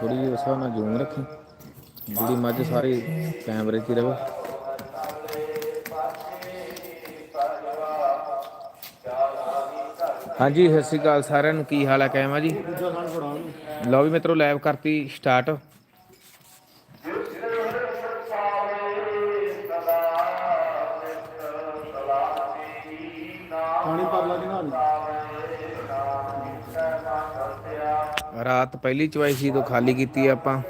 ਥੋੜੀ ਜਿਹੀ ਉਸ ਨਾਲ ਜ਼ੂਮ ਰੱਖੀ। ਜਿਹੜੀ ਮੱਝ ਸਾਰੀ ਕੈਮਰੇ 'ਚ ਹੀ ਰਵੇ। ਹਾਂਜੀ ਸਤਿ ਸ਼੍ਰੀ ਅਕਾਲ ਸਾਰਿਆਂ ਨੂੰ। ਕੀ ਹਾਲ ਹੈ ਕਾਇਮਾ ਜੀ? ਲਓ ਵੀ ਮਿੱਤਰੋ ਲਾਈਵ ਕਰਤੀ ਸਟਾਰਟ ਰਾਤ ਪਹਿਲੀ ਚਵਾਈ ਸੀ ਤੋਂ ਖਾਲੀ ਕੀਤੀ ਆਪਾਂ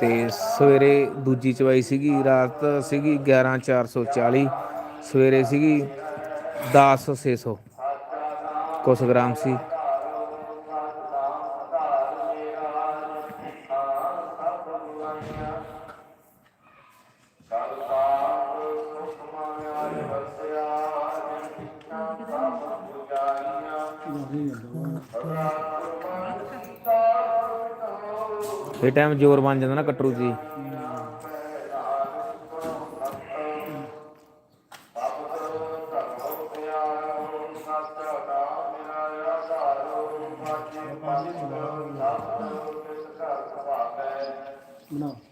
ਤੇ ਸਵੇਰੇ ਦੂਜੀ ਚਵਾਈ ਸੀਗੀ, ਰਾਤ ਸੀਗੀ 11440 ਸਵੇਰੇ ਸੀਗੀ 10600 ਕੁਛ ਗ੍ਰਾਮ ਸੀ। ਟਾਈਮ ਜ਼ੋਰ ਬਣ ਜਾਂਦਾ ਨਾ ਕਟਰੂ ਜੀ। ਬਣਾ।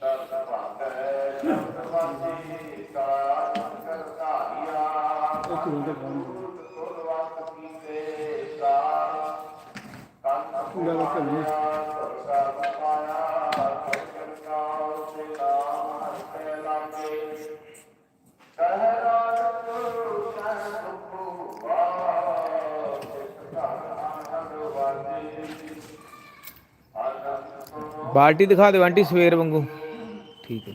ਬਾਲਟੀ ਦਿਖਾ ਦਿਓ ਆਂਟੀ ਸਵੇਰ ਵਾਂਗੂ। ਠੀਕ ਹੈ।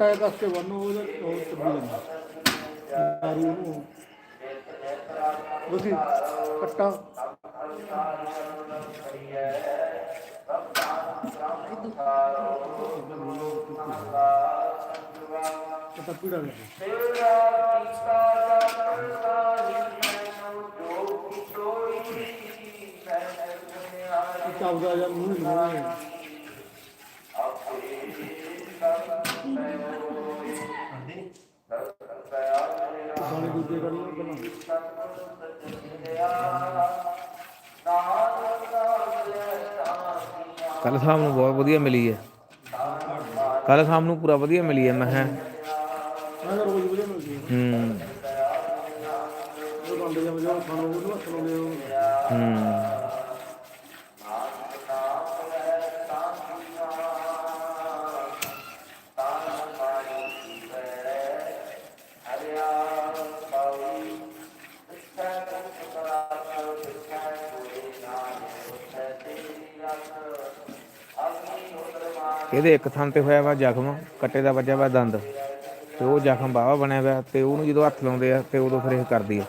ਕੱਟਾ ਇੱਕ ਹਸਤੇ ਵਰਨੋ ਉਹਦਾ ਉਹ ਤਬਦੀਲ ਜਾਂਦਾ ਸਾਰੀ ਉਹਨੂੰ ਉਹਦੀ ਕੱਟਾ। ਕੱਟਾ ਪੀੜਾ ਲੱਗੇ ਚੱਲਦਾ ਜਾਂ ਮੂੰਹ ਨਹੀਂ ਲਾਉਣਾ ਸਾਲੇ ਦੂਜੇ ਕਰ ਲਓ ਪਹਿਲਾਂ ਕੱਲ ਸ਼ਾਮ ਨੂੰ ਬਹੁਤ ਵਧੀਆ ਮਿਲੀ ਹੈ। ਕੱਲ ਸ਼ਾਮ ਨੂੰ ਪੂਰਾ ਵਧੀਆ ਮਿਲੀ ਹੈ, ਮੈਂ ਕਿਹਾ। ਮੈਂ ਹੂੰ। ਹੂੰ। ਇਹਦੇ ਇੱਕ ਥਾਂ ਤੇ ਹੋਇਆ ਵਾ ਜ਼ਖਮ, ਕੱਟੇ ਦਾ ਵੱਜਿਆ ਵਾ ਦੰਦ ਤੇ ਉਹ ਜ਼ਖਮ ਬਾਵਾ ਬਣਿਆ ਹੋਇਆ ਤੇ ਉਹਨੂੰ ਜਦੋਂ ਹੱਥ ਲਾਉਂਦੇ ਆ ਤੇ ਉਦੋਂ ਫਿਰ ਇਹ ਕਰਦੀ ਆ।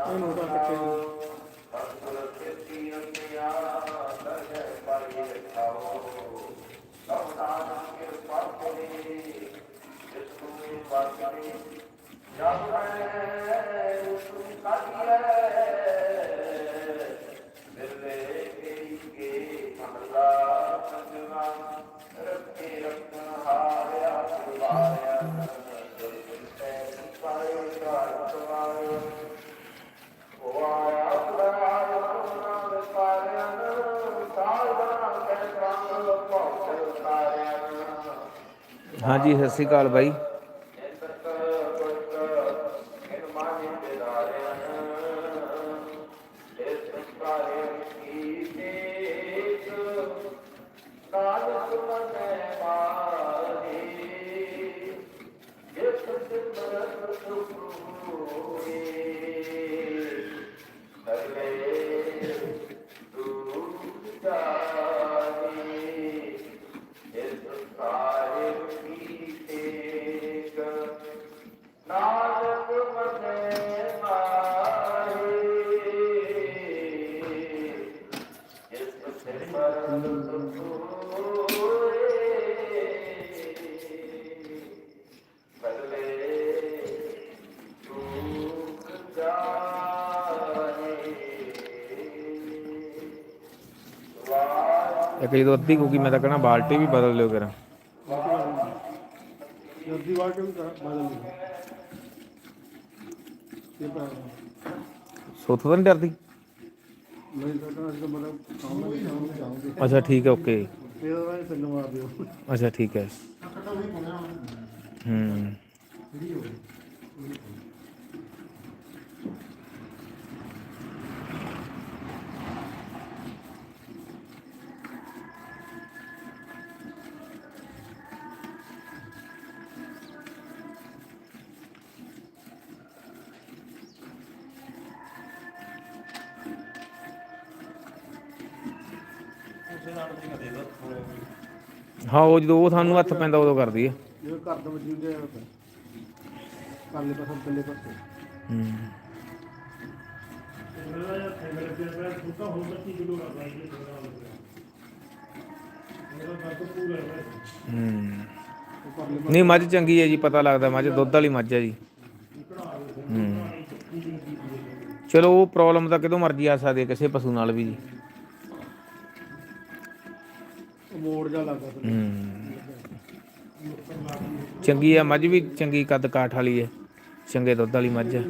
ਉਹਨੂੰ ਤਾਂ ਕਿੱਥੇ ਸਤਿਗੁਰ ਸੇਤੀ ਅੰਤਿਆ ਦਰਜੈ ਪਾਈ ਰਖਾਓ ਸਭਦਾਨ ਕੇ ਪਾਪੇ ਜਿਸ ਨੂੰ ਵਾਸਤੇ ਜਬ ਹੈ ਉਸ ਨੂੰ ਕਾਦੀਏ ਮਿਲੇ ਤੇਰੀ ਕੇ ਮਹਲਾ ਸੰਜਵਾ ਰੱਖੇ ਰੱਖਣ ਹਾਰਿਆ ਸੁਭਾਰਿਆ ਹਾਂਜੀ ਸਤਿ ਸ਼੍ਰੀ ਅਕਾਲ ਬਾਈ। ਤਾਂ ਨਹੀਂ ਡਰਦੀ ਨਹੀਂ ਤਾਂ ਅੱਜ ਤਾਂ ਬੜਾ ਕੰਮ ਹੈ ਸ਼ਾਮ ਨੂੰ ਜਾਉਂਗੇ ਅੱਛਾ ਠੀਕ ਹੈ ਓਕੇ ਫਿਰ। ਉਹਨਾਂ ਨੇ ਤੈਨੂੰ ਮਾਰ ਦਿਓ ਅੱਛਾ ਠੀਕ ਹੈ ਕੱਟਾ ਵੀ ਪਾਉਣਾ ਹੂੰ। ਹੋ ਹਾਂ ਉਹ ਜਦੋਂ ਉਹ ਸਾਨੂੰ ਹੱਥ ਪੈਂਦਾ ਉਦੋਂ ਕਰਦੀ ਹੈ ਜਿਵੇਂ ਘਰ ਦਾ ਵਜੂਦ ਹੈ ਕਰਲੇ ਪਾਸੇ ਥੱਲੇ ਪਾਸੇ। ਹੂੰ। ਹੂੰ ਉਹ ਪਰਲੇ ਨਹੀਂ ਮੱਝ ਚੰਗੀ ਹੈ ਜੀ ਪਤਾ ਲੱਗਦਾ ਮੱਝ ਦੁੱਧ ਵਾਲੀ ਮੱਝ ਹੈ ਜੀ। ਹੂੰ। ਚਲੋ ਉਹ ਪ੍ਰੋਬਲਮ ਤਾਂ ਕਿਦੋਂ ਮਰਜ਼ੀ ਆ ਸਕਦੀ ਹੈ ਕਿਸੇ ਪਸ਼ੂ ਨਾਲ ਵੀ ਜੀ। ਮੋੜ ਜਾ ਲੱਗਾ ਤੇ ਹੂੰ। ਚੰਗੀ ਹੈ ਮੱਝ ਵੀ ਚੰਗੀ ਕੱਦ ਕਾਠ ਵਾਲੀ ਹੈ ਚੰਗੇ ਦੁੱਧ ਵਾਲੀ ਮੱਝ। ਹੈ।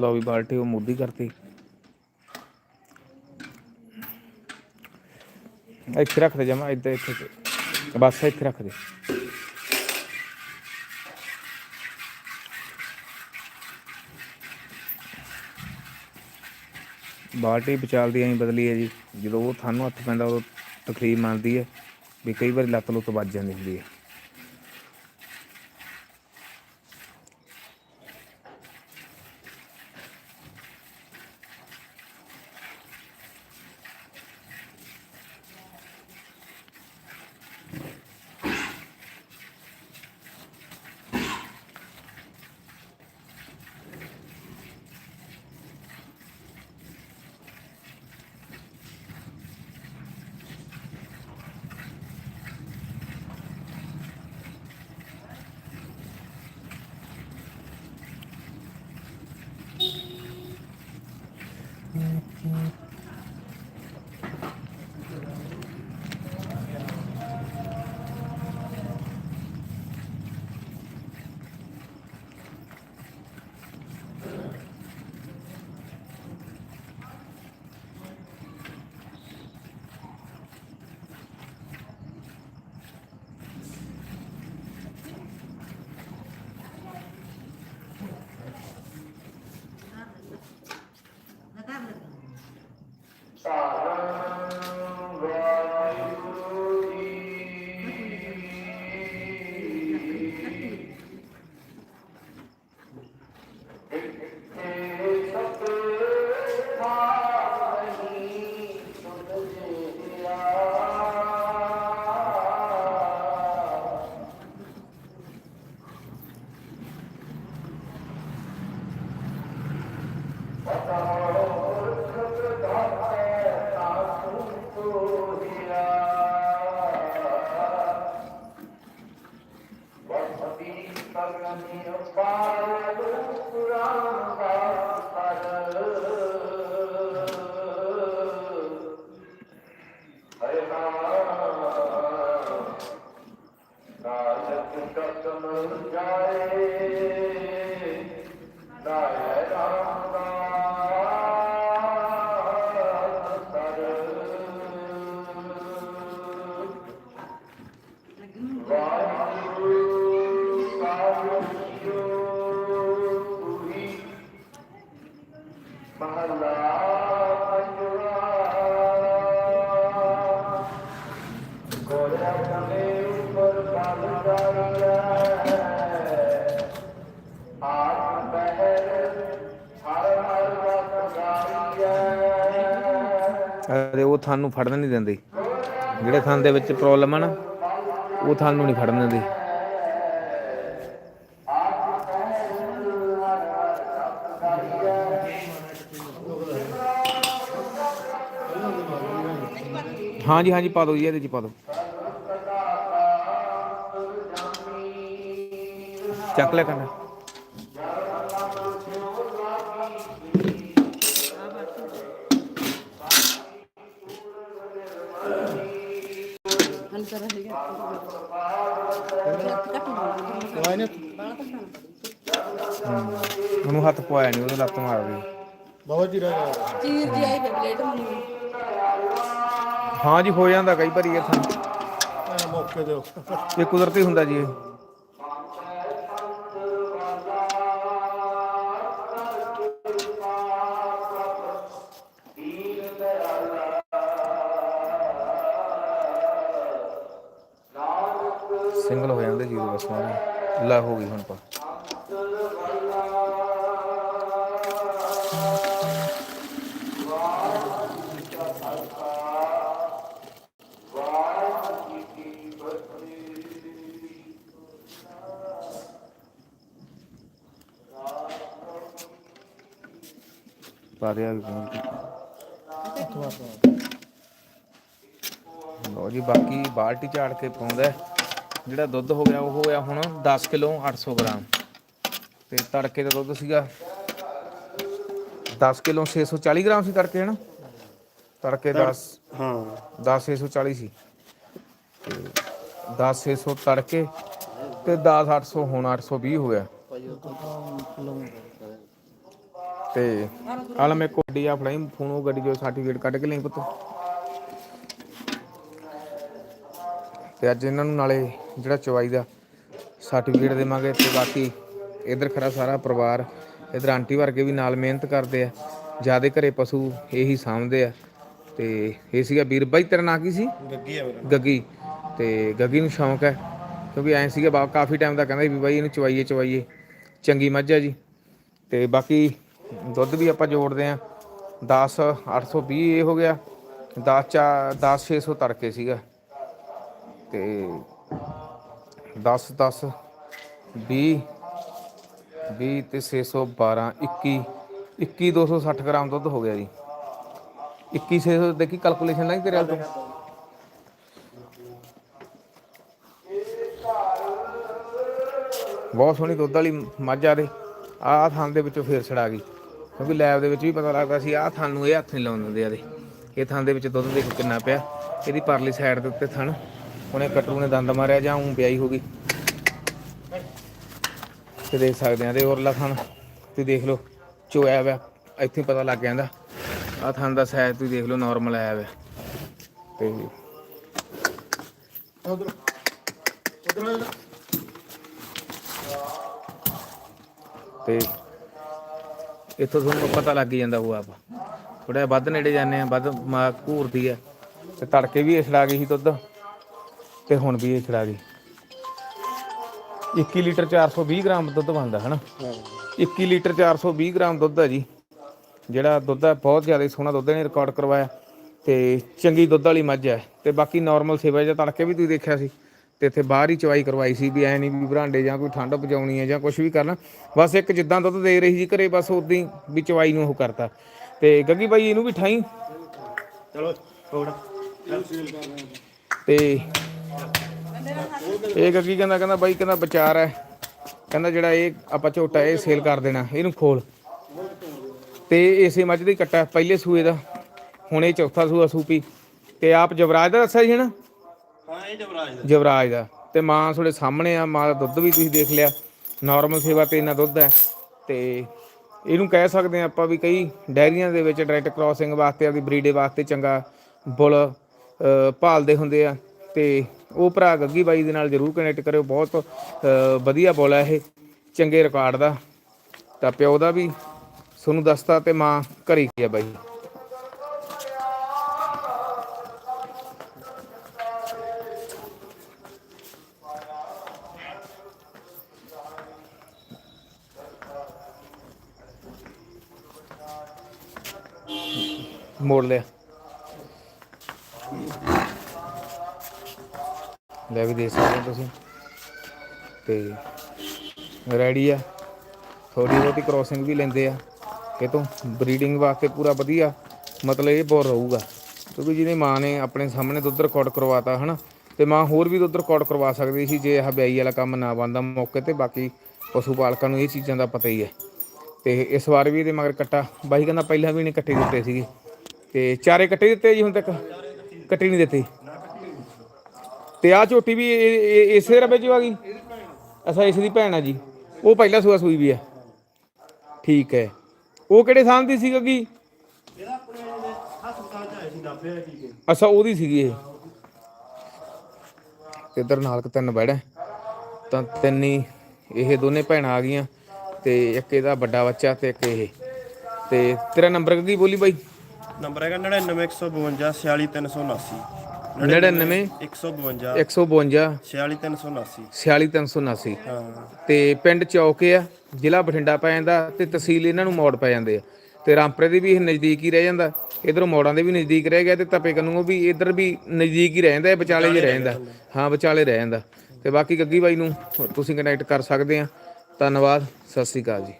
ਲਓ ਵੀ ਬਾਲਟੀ ਉਹ ਮੁੱਦੀ ਕਰਤੀ। ਇੱਥੇ ਰੱਖ ਦੇ ਜਮਾ, ਇੱਧਰ ਇੱਥੇ ਬਸ ਇੱਥੇ ਰੱਖ ਦੇ। ਬਾਲਟੀ ਵਿਚਾਲਦੀ ਐਂ ਬਦਲੀ ਹੈ ਜੀ। ਜਦੋਂ ਉਹ ਥਾਨੂੰ ਹੱਥ ਪੈਂਦਾ, ਉਦੋਂ ਤਕਰੀਬ ਮੰਨਦੀ ਹੈ ਵੀ ਕਈ ਵਾਰੀ ਲੱਤ ਲੁੱਤ ਵੱਜ ਜਾਂਦੀ ਹੁੰਦੀ ਹੈ ਅਰੇ ਉਹ ਤੁਹਾਨੂੰ ਫੜਨ ਨਹੀਂ ਦਿੰਦੇ। ਜਿਹੜੇ ਥਣ ਦੇ ਵਿੱਚ ਪ੍ਰੋਬਲਮ ਆ ਨਾ, ਉਹ ਤੁਹਾਨੂੰ ਨਹੀਂ ਫੜਨ ਦਿੰਦੇ। ਹਾਂਜੀ ਹਾਂਜੀ, ਪਾ ਦਿਓ ਜੀ, ਇਹਦੇ ਚ ਪਾ ਦਿਓ। ਚੱਕ ਲੈ ਕੰਡਾ। ਦਵਾਈ ਨੇ ਉਹਨੂੰ ਹੱਥ ਪਵਾਇਆ ਨਹੀਂ ਉਹਨੂੰ ਲੱਤ ਮਾਰ ਗਈ ਬਾਬਾ ਜੀ ਰਹਿ ਗਿਆ ਚੀਰ ਦੀ ਆਈ ਮੈਨੂੰ ਹਾਂ ਜੀ ਹੋ ਜਾਂਦਾ ਕਈ ਵਾਰੀ ਇਹ ਐ ਮੌਕੇ ਦਿਓ ਇਹ ਕੁਦਰਤੀ ਹੁੰਦਾ ਜੀ ਇਹ। ਬਸ ਮਾਰੇ ਲੈ ਹੋ ਗਈ ਹੁਣ ਪਾ। ਪਾ ਦਿਆ ਵੀ ਲੋ ਜੀ, ਬਾਕੀ ਬਾਲਟੀ ਝਾੜ ਕੇ ਪਾਉਂਦਾ। ਜਿਹੜਾ ਦੁੱਧ ਹੋ ਗਿਆ ਉਹ ਹੋਇਆ ਹੁਣ 10 ਕਿਲੋ 800 ਗ੍ਰਾਮ। ਤੇ ਤੜਕੇ ਦਾ ਦੁੱਧ ਸੀਗਾ 10 ਕਿਲੋ 640 ਗ੍ਰਾਮ ਸੀ ਤੜਕੇ ਹਨਾ? ਤੜਕੇ 10 ਹਾਂ। 10 640 ਸੀ ਤੇ 10 600 ਤੜਕੇ ਤੇ 10 800 ਹੁਣ 820 ਹੋ ਗਿਆ। ਤੇ ਆਲਾ ਮੇ ਕੋਡੀ ਆ ਫਲਾਈ ਫੋਨ ਉਹ ਗੱਡੀ ਜੋ ਸਰਟੀਫਿਕੇਟ ਕੱਢ ਕੇ ਲਈ ਪੁੱਤ। ਤੇ ਅੱਜ ਇਹਨਾਂ ਨੂੰ ਨਾਲੇ ਜਿਹੜਾ ਚਵਾਈ ਦਾ ਸਰਟੀਫਿਕੇਟ ਦੇਵਾਂਗੇ ਤੇ ਬਾਕੀ ਇਧਰ ਖੜਾ ਸਾਰਾ ਪਰਿਵਾਰ ਇਧਰ ਆਂਟੀ ਵਰਗੇ ਵੀ ਨਾਲ ਮਿਹਨਤ ਕਰਦੇ ਆ ਜਿਆਦੇ ਘਰੇ ਪਸ਼ੂ ਇਹੀ ਸਾਂਭਦੇ ਆ। ਤੇ ਇਹ ਸੀਗਾ ਵੀਰ ਬਾਈ ਤੇਰਾ ਨਾਂ ਕੀ ਸੀ? ਗੱਗੀ ਆ ਮੇਰਾ। ਗੱਗੀ। ਤੇ ਗੱਗੀ ਨੂੰ ਸ਼ੌਂਕ ਹੈ ਕਿਉਂਕਿ ਐਂ ਸੀਗਾ ਬਾ ਕਾਫੀ ਟਾਈਮ ਦਾ ਕਹਿੰਦਾ ਵੀ ਬਾਈ ਇਹਨੂੰ ਚਵਾਈਏ ਚਵਾਈਏ। ਚੰਗੀ ਮੱਝ ਹੈ ਜੀ। ਤੇ ਬਾਕੀ ਦੁੱਧ ਵੀ ਆਪਾਂ ਜੋੜਦੇ ਆ। 10 820 ਇਹ ਹੋ ਗਿਆ। 10 ਚਾ 10 600 ਤੜਕੇ ਸੀਗਾ। ਤੇ 10 10 20 20 ਤੇ 612 21 21 260 ਗ੍ਰਾਮ ਦੁੱਧ ਹੋ ਗਿਆ ਜੀ। 2100 ਦੇਖੀ ਕੈਲਕੂਲੇਸ਼ਨ ਲਾਈ ਤੇਰੇ ਹਾਲ ਤੋਂ? ਬਹੁਤ ਸੋਹਣੀ ਦੁੱਧ ਵਾਲੀ ਮੱਝ ਆ ਦੇ। ਆਹ ਥਾਂ ਦੇ ਵਿੱਚੋਂ ਫੇਰ ਛੜਾ ਗਈ। ਕਿਉਂਕਿ ਲੈਬ ਦੇ ਵਿੱਚ ਵੀ ਪਤਾ ਲੱਗਦਾ ਸੀ ਆਹ ਥਾਂ ਨੂੰ ਇਹ ਹੱਥ ਨਹੀਂ ਲਾਉਣ ਦਿੰਦੇ ਆਦੇ ਇਹ ਥਾਂ ਦੇ ਵਿੱਚ ਦੁੱਧ ਦੇਖੋ ਕਿੰਨਾ ਪਿਆ। ਇਹਦੀ ਪਰਲੀ ਸਾਈਡ ਦੇ ਉੱਤੇ ਥਣ। ਉਹਨੇ ਕਟਰੂ ਨੇ ਦੰਦ ਮਾਰਿਆ ਜਾਂ ਉਂ ਪਿਆਈ ਹੋ ਗਈ ਤੇ ਦੇਖ ਸਕਦੇ ਆ ਤੇ ਉਰਲਾ ਥਣ ਤੁਸੀਂ ਦੇਖ ਲਓ ਚੋਇਆ ਵਾ ਇੱਥੇ ਪਤਾ ਲੱਗ ਜਾਂਦਾ। ਆਹ ਥਣ ਦਾ ਸਾਈਜ਼ ਤੁਸੀਂ ਦੇਖ ਲਓ ਨਾਰਮਲ ਆਇਆ ਵਾ। ਤੇ ਉਧਰ ਉਧਰ ਤੇ ਇੱਥੋਂ ਤੁਹਾਨੂੰ ਪਤਾ ਲੱਗ ਹੀ ਜਾਂਦਾ ਉਹ ਆਪ। ਥੋੜਾ ਵੱਧ ਨੇੜੇ ਜਾਂਦੇ ਆ ਵੱਧ ਘੂਰਦੀ ਆ। ਤੇ ਤੜਕੇ ਵੀ ਛੜਾ ਗਈ ਸੀ ਦੁੱਧ। ਤੇ ਹੁਣ ਵੀ ਇਹ ਛੜਾ ਗਈ 21 ਲੀਟਰ 420 ਗ੍ਰਾਮ ਦੁੱਧ ਬਣਦਾ ਹਨਾ? 21 ਲੀਟਰ 420 ਗ੍ਰਾਮ ਦੁੱਧ ਹੈ ਜੀ। ਜਿਹੜਾ ਦੁੱਧ ਹੈ ਬਹੁਤ ਜ਼ਿਆਦਾ ਸੋਹਣਾ ਦੁੱਧ ਨੇ ਰਿਕਾਰਡ ਕਰਵਾਇਆ। ਤੇ ਚੰਗੀ ਦੁੱਧ ਵਾਲੀ ਮੱਝ ਹੈ ਤੇ ਬਾਕੀ ਨਾਰਮਲ ਸੇਵਾ ਜਾਂ ਤੜਕੇ ਵੀ ਤੁਸੀਂ ਦੇਖਿਆ ਸੀ। ਤੇ ਇੱਥੇ ਬਾਹਰ ਹੀ ਚਵਾਈ ਕਰਵਾਈ ਸੀ ਵੀ ਐ ਨਹੀਂ ਵੀ ਬਰਾਂਡੇ ਜਾਂ ਕੋਈ ਠੰਡ ਪਜਾਉਣੀ ਹੈ ਜਾਂ ਕੁਝ ਵੀ ਕਰਨਾ। ਬਸ ਇੱਕ ਜਿੱਦਾਂ ਦੁੱਧ ਦੇ ਰਹੀ ਸੀ ਘਰੇ ਬਸ ਉਦਾਂ ਹੀ ਵੀ ਚਵਾਈ ਨੂੰ ਉਹ ਕਰਤਾ। ਤੇ ਗੱਗੀ ਬਾਈ ਇਹਨੂੰ ਵੀ ਠਾਈ। ਚਲੋ ਛੋੜ। ਤੇ ਇਹ ਗੱਗੀ ਕਹਿੰਦਾ ਕਹਿੰਦਾ ਬਾਈ ਕਹਿੰਦਾ ਵਿਚਾਰ ਹੈ। ਕਹਿੰਦਾ ਜਿਹੜਾ ਇਹ ਆਪਾਂ ਝੋਟਾ ਇਹ ਸੇਲ ਕਰ ਦੇਣਾ ਇਹਨੂੰ ਖੋਲ। ਤੇ ਇਸੇ ਮੱਝ ਦੀ ਕੱਟਾ ਪਹਿਲੇ ਸੂਏ ਦਾ। ਹੁਣ ਇਹ ਚੌਥਾ ਸੂਆ ਸੂਪੀ। ਤੇ ਆਪ ਜਵਰਾਜ ਦਾ ਦੱਸਿਆ ਸੀ ਨਾ ਹਾਂ ਇਹ ਜਵਰਾਜ ਦਾ। ਜਵਰਾਜ ਦਾ। ਤੇ ਮਾਂ ਤੁਹਾਡੇ ਸਾਹਮਣੇ ਆ ਮਾਂ ਦਾ ਦੁੱਧ ਵੀ ਤੁਸੀਂ ਦੇਖ ਲਿਆ। ਨਾਰਮਲ ਸੇਵਾ ਤੇ ਇੰਨਾ ਦੁੱਧ ਹੈ। ਤੇ ਇਹਨੂੰ ਕਹਿ ਸਕਦੇ ਆ ਆਪਾਂ ਵੀ ਕਈ ਡੈਰੀਆਂ ਦੇ ਵਿੱਚ ਡਾਇਰੈਕਟ ਕ੍ਰਾਸਿੰਗ ਵਾਸਤੇ ਆਪਦੀ ਬਰੀਡੇ ਵਾਸਤੇ ਚੰਗਾ ਬੁੱਲ ਭਾਲਦੇ ਹੁੰਦੇ ਆ। ਤੇ ਉਹ ਭਰਾ ਗੱਗੀ ਬਾਈ ਦੇ ਨਾਲ ਜਰੂਰ ਕਨੈਕਟ ਕਰਿਓ, ਬਹੁਤ ਵਧੀਆ ਬੁੱਲ ਇਹ, ਚੰਗੇ ਰਿਕਾਰਡ ਦਾ। ਤਾਂ ਪਿਓ ਦਾ ਵੀ ਤੁਹਾਨੂੰ ਦੱਸਤਾ ਤੇ ਮਾਂ ਘਰੀ ਕੀ ਬਾਈ। ਮੋੜ ਲਿਆ। ਲੈ ਵੀ ਦੇ ਸਕਦੇ ਹੋ ਤੁਸੀਂ। ਤੇ ਰੈਡੀ ਆ। ਥੋੜੀ ਬਹੁਤੀ ਕ੍ਰੋਸਿੰਗ ਵੀ ਲੈਂਦੇ ਆ। ਕਿਤੋਂ ਬਰੀਡਿੰਗ ਵਾਸਤੇ ਪੂਰਾ ਵਧੀਆ ਮਤਲਬ ਇਹ ਬੋਰ ਰਹੂਗਾ। ਕਿਉਂਕਿ ਜਿਹਨੇ ਮਾਂ ਨੇ ਆਪਣੇ ਸਾਹਮਣੇ ਦੁੱਧ ਰਿਕਾਰਡ ਕਰਵਾਤਾ, ਹਨਾ। ਤੇ ਮਾਂ ਹੋਰ ਵੀ ਦੁੱਧ ਰਿਕਾਰਡ ਕਰਵਾ ਸਕਦੀ ਸੀ ਜੇ ਇਹ ਬਿਆਈ ਵਾਲਾ ਕੰਮ ਨਾ ਬੰਦਾ ਮੌਕੇ ਤੇ। ਬਾਕੀ ਪਸ਼ੂ ਪਾਲਕਾਂ ਨੂੰ ਇਹ ਚੀਜ਼ਾਂ ਦਾ ਪਤਾ ਹੀ ਹੈ। ਤੇ ਇਸ ਵਾਰ ਵੀ ਇਹਦੇ ਮਗਰ ਕੱਟਾ। ਬਾਈ ਕਹਿੰਦਾ ਪਹਿਲਾਂ ਵੀ ਇਹਨੇ ਕੱਟੇ ਦਿੱਤੇ ਸੀਗੇ। ਤੇ ਚਾਰੇ ਕੱਟੇ ਦਿੱਤੇ ਜੀ ਹੁਣ ਤੱਕ? ਕੱਟੀ ਨਹੀਂ ਦਿੱਤੇ। ਤੇ ਆ ਝੋਟੀ ਵੀ ਇਹ- ਇਹ- ਇਸੇ ਰਬੇ ਚ ਆ ਗਈ? ਅੱਛਾ ਇਸ ਦੀ ਭੈਣ ਆ ਜੀ। ਉਹ ਪਹਿਲਾਂ ਸੂਆ ਸੂਈ ਵੀ ਆ। ਠੀਕ ਹੈ। ਉਹ ਕਿਹੜੇ ਥਾਂ ਦੀ ਸੀ ਗੱਗੀ ਇਹਦਾ ਆਪਣੇ ਹਸਪਤਾਲ ਚ ਆਏ ਸੀ ਦਾਬੇ ਆ ਟੀਕੇ ਅੱਛਾ, ਉਹਦੀ ਸੀਗੀ ਇਹ। ਤੇ ਇਧਰ ਨਾਲ ਕੁ ਤਿੰਨ ਬੈੜਾ ਤਾਂ ਤਿੰਨ ਹੀ ਇਹ ਦੋਨੇ ਭੈਣਾਂ ਆ ਗਈਆਂ ਤੇ ਇੱਕ ਇਹਦਾ ਵੱਡਾ ਬੱਚਾ ਤੇ ਇੱਕ ਇਹ। ਤੇ ਤੇਰਾ ਨੰਬਰ ਕੀ ਬੋਲੀ ਬਾਈ? ਨੰਬਰ ਹੈਗਾ 99152 46379 99 152 152 46379 46379 ਹਾਂ। ਤੇ ਪਿੰਡ ਚੌਕੇ ਆ ਜ਼ਿਲ੍ਹਾ ਬਠਿੰਡਾ ਪੈ ਜਾਂਦਾ ਤੇ ਤਹਿਸੀਲ ਇਹਨਾਂ ਨੂੰ ਮੋੜ ਪੈ ਜਾਂਦੇ ਆ। ਤੇ ਰਾਮਪੁਰੇ ਦੇ ਵੀ ਇਹ ਨਜ਼ਦੀਕ ਹੀ ਰਹਿ ਜਾਂਦਾ। ਇਧਰੋਂ ਮੋੜਾਂ ਦੇ ਵੀ ਨਜ਼ਦੀਕ ਰਹਿ ਗਿਆ ਤੇ ਤਪੇ ਕੰਨੂ ਵੀ ਇਧਰ ਵੀ ਨਜ਼ਦੀਕ ਹੀ ਰਹਿ ਜਾਂਦਾ ਇਹ ਵਿਚਾਲੇ ਜੇ ਰਹਿ ਜਾਂਦਾ। ਹਾਂ ਵਿਚਾਲੇ ਰਹਿ ਜਾਂਦਾ। ਤੇ ਬਾਕੀ ਗੱਗੀ ਬਾਈ ਨੂੰ ਤੁਸੀਂ ਕਨੈਕਟ ਕਰ ਸਕਦੇ ਆ। ਧੰਨਵਾਦ ਸਤਿ ਸ੍ਰੀ ਅਕਾਲ ਜੀ।